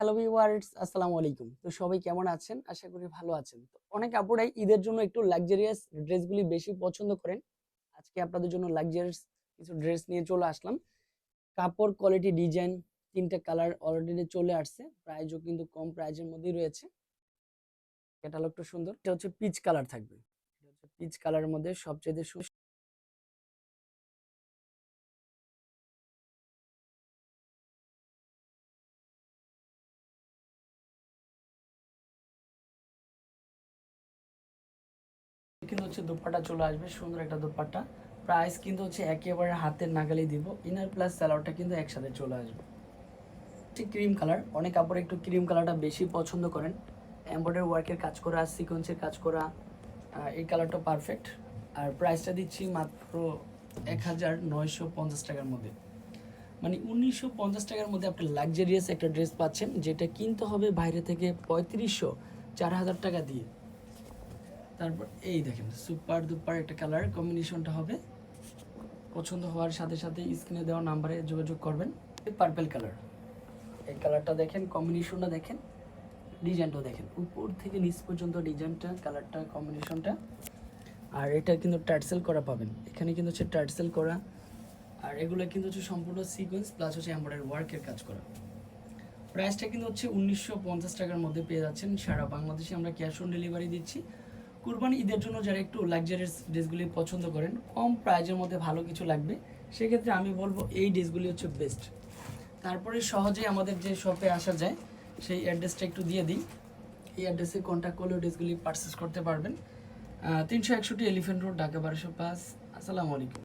Hello viewers আসসালামু আলাইকুম। তো সবাই কেমন আছেন? আশা করি ভালো আছেন। তো অনেক আপুরাই ঈদের জন্য একটু লাক্সারিয়াস ড্রেসগুলি বেশি পছন্দ করেন। আজকে আপনাদের জন্য লাক্সারিয়াস কিছু ড্রেস নিয়ে চলে আসলাম। কাপড় কোয়ালিটি ডিজাইন তিনটা কালার অলরেডি চলে আসছে। প্রাইসও কিন্তু কম প্রাইজের মধ্যেই রয়েছে। ক্যাটালগটা সুন্দর। এটা হচ্ছে পিচ কালার থাকবে। এটা হচ্ছে পিচ কালারের মধ্যে সবচেয়ে কিন্তু হচ্ছে দুপাট্টা চলে আসবে, সুন্দর একটা দুপাট্টা। প্রাইস কিন্তু হচ্ছে একেবারে হাতের নাগালি দিব। ইনার প্লাস স্যালাডটা কিন্তু একসাথে চলে আসবে। ঠিক ক্রিম কালার অনেক কাপড় একটু ক্রিম কালারটা বেশি পছন্দ করেন। এমব্রয়ডারি ওয়ার্কের কাজ করা সিকোয়েন্সের কাজ করা এই কালারটা পারফেক্ট আর প্রাইসটা দিচ্ছি মাত্র এক হাজার নয়শো পঞ্চাশ টাকার মধ্যে। মানে উনিশশো পঞ্চাশ টাকার মধ্যে আপনি লাক্সারিয়াস একটা ড্রেস পাচ্ছেন, যেটা কিনতে হবে বাইরে থেকে পঁয়ত্রিশশো, চার হাজার টাকা দিয়ে। তারপর এই দেখেন সুপার দুপার একটা কালার কম্বিনেশনটা হবে। পছন্দ হওয়ার সাথে সাথে স্ক্রিনে দেওয়া নাম্বারে যোগাযোগ করবেন। পার্পেল কালার এই কালারটা দেখেন কম্বিনেশনটা দেখেন ডিজাইনটাও দেখেন। উপর থেকে নিচ পর্যন্ত ডিজাইনটা কালারটা কম্বিনেশনটা আর এটা কিন্তু টার্সেল করা পাবেন। এখানে কিন্তু হচ্ছে টার্সেল করা। আর এগুলো কিন্তু হচ্ছে সম্পূর্ণ সিকোয়েন্স প্লাস হচ্ছে এমব্রয়ডারি ওয়ার্কের কাজ করা। প্রাইসটা কিন্তু হচ্ছে উনিশশো পঞ্চাশ টাকার মধ্যে পেয়ে যাচ্ছেন। সারা বাংলাদেশে আমরা ক্যাশ অন ডেলিভারি দিচ্ছি। কুরবানি ঈদের জন্য যারা একটু লাক্সারিয়াস ড্রেসগুলি পছন্দ করেন, কম প্রাইজের মধ্যে ভালো কিছু লাগবে। সেক্ষেত্রে আমি বলব এই ড্রেসগুলি হচ্ছে বেস্ট তারপরে সহজেই আমাদের যে শপে আসা যায়, সেই অ্যাড্রেসটা একটু দিয়ে দিই। এই অ্যাড্রেসে কন্ট্যাক্ট করলেও ড্রেসগুলি পারচেস করতে পারবেন। তিনশো একষট্টি এলিফেন্ট রোড ঢাকা বারোশো পাঁচ। আসসালামু আলাইকুম।